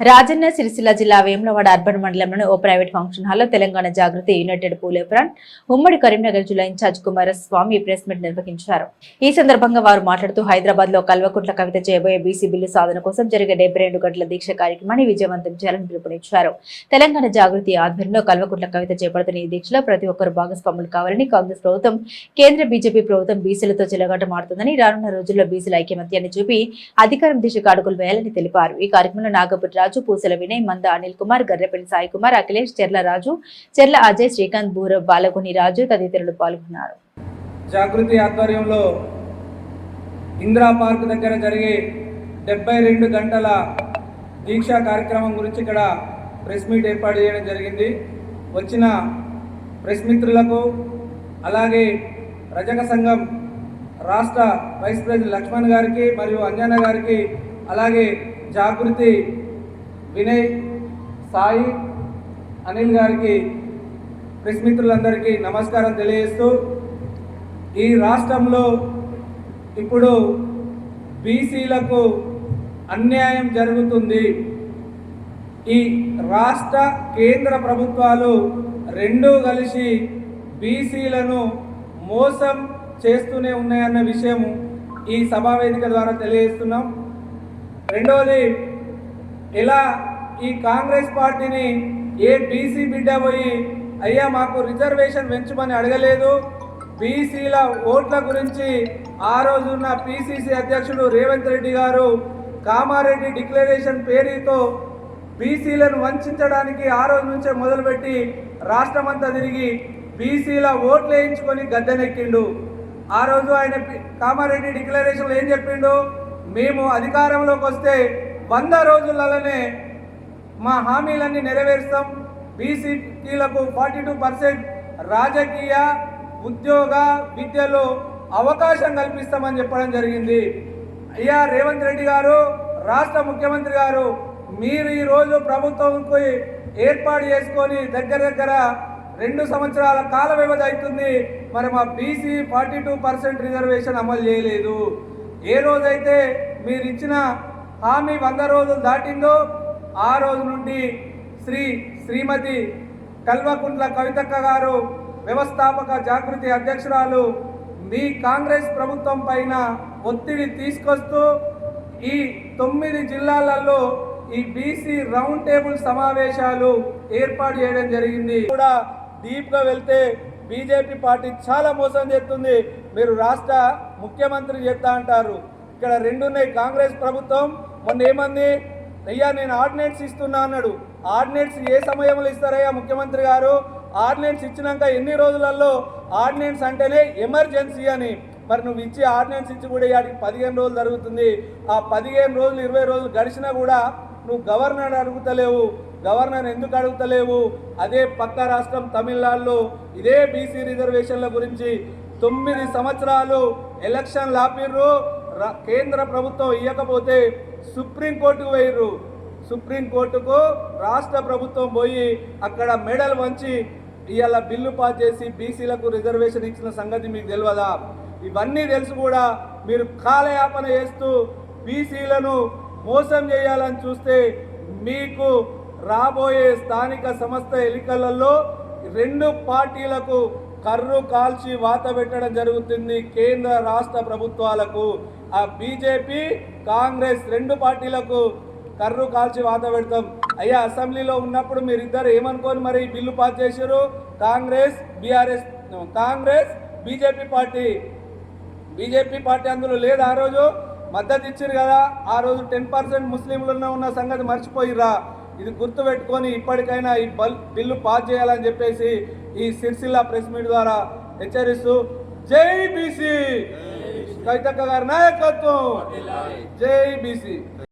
రాజన్న సిరిసిల్ల జిల్లా వేములవాడ అర్బన్ మండలంలోని ఓ private function హాల్లో తెలంగాణ జాగృతి యునైటెడ్ పూలే ఫ్రంట్ ఉమ్మడి కరీంనగర్ జిల్లా ఇన్ఛార్జ్ కుమారస్వామి ప్రెస్ మీట్ నిర్వహించారు. ఈ సందర్భంగా వారు మాట్లాడుతూ హైదరాబాద్లో కల్వకుంట్ల కవిత చేయబోయే బీసీ బిల్లు సాధన కోసం జరిగే డెబ్బై రెండు గంటల దీక్ష కార్యక్రమాన్ని విజయవంతం చేయాలని పిలుపునిచ్చారు. తెలంగాణ జాగృతి ఆధ్వర్యంలో కల్వకుంట్ల కవిత చేపడుతున్న ఈ దీక్షలో ప్రతి ఒక్కరు భాగస్వాములు కావాలని కాంగ్రెస్ ప్రభుత్వం కేంద్ర బీజేపీ ప్రభుత్వం బీసీలతో చెలగాట మారుతుందని రానున్న రోజుల్లో బీసీల ఐక్యమత్యాన్ని చూపి అధికారం దిశగా అడుగులు వేయాలని తెలిపారు. ఈ కార్యక్రమంలో నాగపురి రాజు పూసల వినయ్ మంద అనిల్ కుమార్ గర్రెపల్లి సాయి కుమార్ అఖిలేష్ చెర్ల రాజు చెర్ల అజయ్ శ్రీకాంత్ భూరవ్ బాలగుని రాజు తదితరులు పాల్గొన్నారు. జాగృతి ఆధ్వర్యంలో ఇందిరా పార్క్ దగ్గర జరిగే డెబ్బై రెండు గంటల దీక్షా కార్యక్రమం గురించి ఇక్కడ ప్రెస్ మీట్ ఏర్పాటు చేయడం జరిగింది. వచ్చిన ప్రెస్ మిత్రులకు అలాగే రజక సంఘం రాష్ట్ర వైస్ ప్రెసిడెంట్ లక్ష్మణ్ గారికి మరియు అంజన గారికి అలాగే జాగృతి వినయ్ సాయి అనిల్ గారికి ప్రెస్ మిత్రులందరికీ నమస్కారం తెలియజేస్తూ ఈ రాష్ట్రంలో ఇప్పుడు బీసీలకు అన్యాయం జరుగుతుంది. ఈ రాష్ట్ర కేంద్ర ప్రభుత్వాలు రెండూ కలిసి బీసీలను మోసం చేస్తూనే ఉన్నాయన్న విషయం ఈ సభావేదిక ద్వారా తెలియజేస్తున్నాం. రెండవది ఇలా ఈ కాంగ్రెస్ పార్టీని ఏ బీసీ బిడ్డ పోయి అయ్యా మాకు రిజర్వేషన్ పెంచమని అడగలేదు. బీసీల ఓట్ల గురించి ఆ రోజున్న పిసిసి అధ్యక్షుడు రేవంత్ రెడ్డి గారు కామారెడ్డి డిక్లరేషన్ పేరుతో బీసీలను వంచడానికి ఆ రోజు నుంచే మొదలుపెట్టి రాష్ట్రమంతా తిరిగి బీసీల ఓట్లు వేయించుకొని గద్దెనెక్కిండు. ఆ రోజు ఆయన కామారెడ్డి డిక్లరేషన్లో ఏం చెప్పిండు? మేము అధికారంలోకి వస్తే వంద రోజులలోనే మా హామీలన్నీ నెరవేరుస్తాం. బీసీలకు ఫార్టీ టూ పర్సెంట్ రాజకీయ ఉద్యోగ విద్యలో అవకాశం కల్పిస్తామని చెప్పడం జరిగింది. అయ్యా రేవంత్ రెడ్డి గారు రాష్ట్ర ముఖ్యమంత్రి గారు మీరు ఈరోజు ప్రభుత్వంకి ఏర్పాటు చేసుకొని దగ్గర దగ్గర రెండు సంవత్సరాల కాల వ్యవధి అవుతుంది మరి మా BC forty two percent reservation అమలు చేయలేదు. ఏ రోజైతే మీరు ఇచ్చిన హామీ వంద రోజులు దాటిందో ఆ రోజు నుండి శ్రీ శ్రీమతి కల్వకుంట్ల కవితక్క గారు వ్యవస్థాపక జాగృతి అధ్యక్షురాలు మీ కాంగ్రెస్ ప్రభుత్వం పైన ఒత్తిడి తీసుకొస్తూ ఈ తొమ్మిది జిల్లాలలో ఈ బీసీ రౌండ్ టేబుల్ సమావేశాలు ఏర్పాటు చేయడం జరిగింది. కూడా డీప్గా వెళ్తే బీజేపీ పార్టీ చాలా మోసం చేస్తుంది. మీరు రాష్ట్ర ముఖ్యమంత్రి చేస్తా అంటారు. ఇక్కడ రెండు ఉన్నాయి. కాంగ్రెస్ ప్రభుత్వం మొన్న ఏమంది? అయ్యా నేను ఆర్డినెన్స్ ఇస్తున్నా అన్నాడు. ఆర్డినెన్స్ ఏ సమయంలో ఇస్తారయ్యా ముఖ్యమంత్రి గారు? ఆర్డినెన్స్ ఇచ్చినాక ఎన్ని రోజులలో ఆర్డినెన్స్ అంటేనే ఎమర్జెన్సీ అని. మరి నువ్వు ఇచ్చి ఆర్డినెన్స్ ఇచ్చి కూడా వాటికి పదిహేను రోజులు జరుగుతుంది. ఆ పదిహేను రోజులు ఇరవై రోజులు గడిచినా కూడా నువ్వు గవర్నర్ అడుగుతలేవు. గవర్నర్ ఎందుకు అడుగుతలేవు? అదే పక్క రాష్ట్రం తమిళనాడులో ఇదే బీసీ రిజర్వేషన్ల గురించి తొమ్మిది సంవత్సరాలు ఎలక్షన్ లాపిర్రు. కేంద్ర ప్రభుత్వం ఇవ్వకపోతే సుప్రీంకోర్టుకు వేయరు సుప్రీంకోర్టుకు రాష్ట్ర ప్రభుత్వం పోయి అక్కడ మెడల్ వంచి ఇవాళ బిల్లు పాస్ చేసి బీసీలకు రిజర్వేషన్ ఇచ్చిన సంగతి మీకు తెలియదా ఇవన్నీ తెలుసు కూడా మీరు కాలయాపన చేస్తూ బీసీలను మోసం చేయాలని చూస్తే మీకు రాబోయే స్థానిక సంస్థ ఎన్నికలలో రెండు పార్టీలకు కర్రు కాల్చి వాత పెట్టడం జరుగుతుంది కేంద్ర రాష్ట్ర ప్రభుత్వాలకు. ఆ బీజేపీ కాంగ్రెస్ రెండు పార్టీలకు కర్రు కాల్చి వాత పెడతాం. అయ్యా అసెంబ్లీలో ఉన్నప్పుడు మీరిద్దరు ఏమనుకోని మరి బిల్లు పాస్ చేశారు? Congress BRS Congress BJP party. BJP party అందులో లేదు ఆ రోజు. మద్దతు ఇచ్చారు కదా ఆ రోజు టెన్ పర్సెంట్ ముస్లింలు ఉన్న సంగతి మర్చిపోయిరా ఇది గుర్తుపెట్టుకొని ఇప్పటికైనా ఈ బల్ బిల్లు పాస్ చేయాలని చెప్పేసి ఈ సిరిసిల్ల ప్రెస్ మీట్ ద్వారా హెచ్చరిస్తూ జై బీసీ. కవితక్క గారి నాయకత్వం. జై బీసీ.